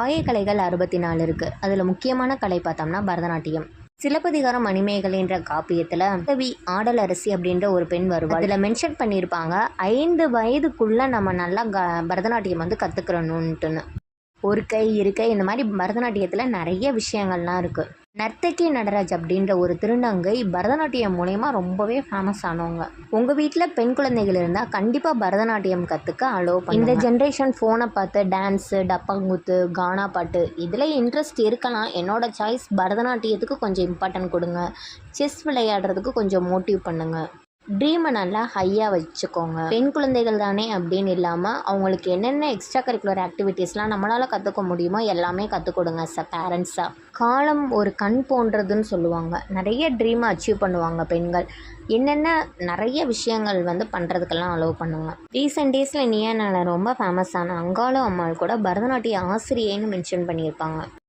ஆயக்கலைகள் அறுபத்தி நாலு இருக்குது அதில் முக்கியமான கலை பார்த்தோம்னா பரதநாட்டியம். சிலப்பதிகாரம் மணிமேகலை என்ற காப்பியத்தில் கவி ஆடலரசி அப்படின்ற ஒரு பெண் வருவாள். அதில் மென்ஷன் பண்ணியிருப்பாங்க ஐந்து வயதுக்குள்ளே நம்ம நல்லா க பரதநாட்டியம் வந்து கற்றுக்கிறணுன்ட்டுன்னு ஒரு கை இரு கை இந்த மாதிரி பரதநாட்டியத்தில் நிறைய விஷயங்கள்லாம் இருக்குது நர்த்தகி நடராஜ் அப்படின்ற ஒரு திருநங்கை பரதநாட்டியம் மூலயமா ரொம்பவே ஃபேமஸ் ஆனவங்க. உங்கள் வீட்டில் பெண் குழந்தைகள் இருந்தால் கண்டிப்பாக பரதநாட்டியம் கற்றுக்க அலோ பண்ணி இந்த ஜென்ரேஷன் ஃபோனை பார்த்து டான்ஸு டப்பாங்குத்து கானா பாட்டு இதில் இன்ட்ரெஸ்ட் இருக்கலாம். என்னோட சாய்ஸ் பரதநாட்டியத்துக்கு கொஞ்சம் இம்பார்ட்டன்ட் கொடுங்க. செஸ் விளையாடுறதுக்கு கொஞ்சம் மோட்டிவ் பண்ணுங்கள் ட்ரீமை நல்லா ஹையாக வச்சுக்கோங்க. பெண் குழந்தைகள் தானே அப்படின்னு இல்லாமல் அவங்களுக்கு என்னென்ன எக்ஸ்ட்ரா கரிக்குலர் ஆக்டிவிட்டீஸ்லாம் நம்மளால் கற்றுக்க முடியுமோ எல்லாமே கற்றுக் கொடுங்க ச பேரண்ட்ஸாக காலம் ஒரு கண் போன்றதுன்னு சொல்லுவாங்க. நிறைய ட்ரீமை அச்சீவ் பண்ணுவாங்க பெண்கள். என்னென்ன நிறைய விஷயங்கள் வந்து பண்ணுறதுக்கெல்லாம் அலோவ் பண்ணுங்க. ரீசெண்ட் டேஸில் நீயானால ரொம்ப ஃபேமஸான அங்காளு அம்மாள் கூட பரதநாட்டிய ஆசிரியைன்னு மென்ஷன் பண்ணியிருப்பாங்க.